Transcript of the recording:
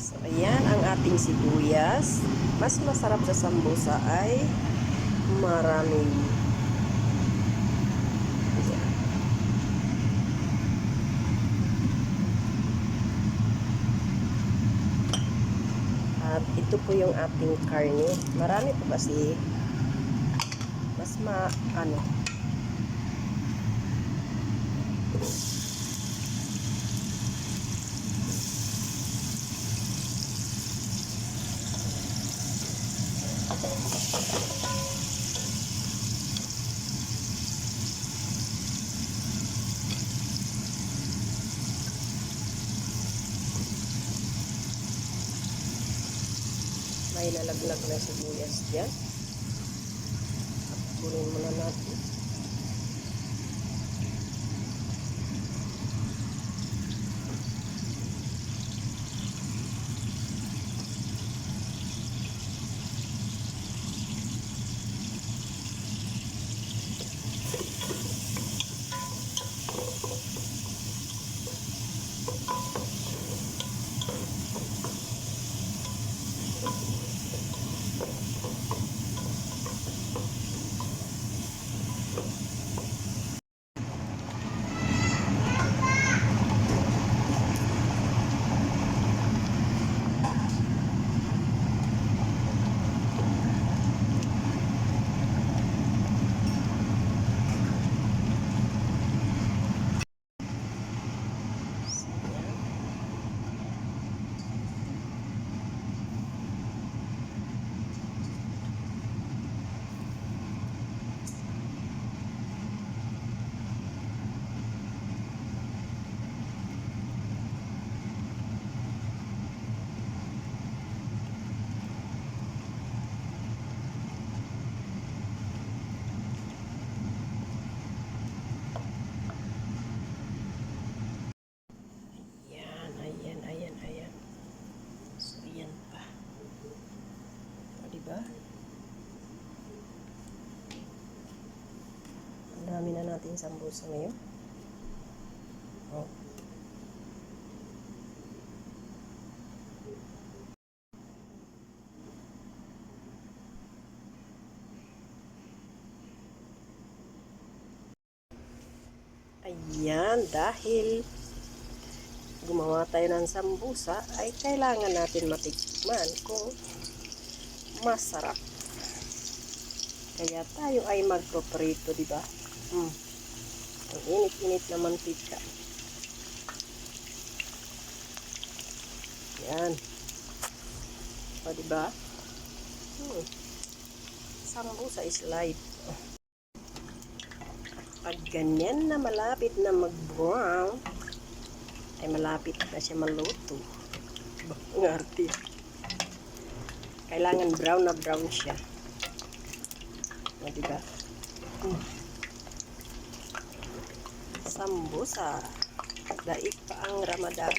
So, ayan ang ating sibuyas. Mas masarap sa sambusa ay maraming. At ito po yung ating karne. Marami po kasi mas ma ano may nalaglag na sibuyas dyan. Kunin muna natin. Ayan. Ayan, ayan, ayan, ayan. So, ayan pa. O, diba? Ang natin sambusa ngayon. Oh. Ayan, dahil gumawa tayo ng sambusa, ay kailangan natin matikman kung masarap. Kaya tayo ay magpoprito, di ba? Mm. Ang init-init na mantika. Yan. O, di ba? Hmm. Sambusa is life. Pag ganyan na malapit na mag-brown, ay malapit na siya maluto. Ang arte. Kailangan brown na brown siya. O, diba? Hmm. Sambusa. Daig pa ang Ramadan.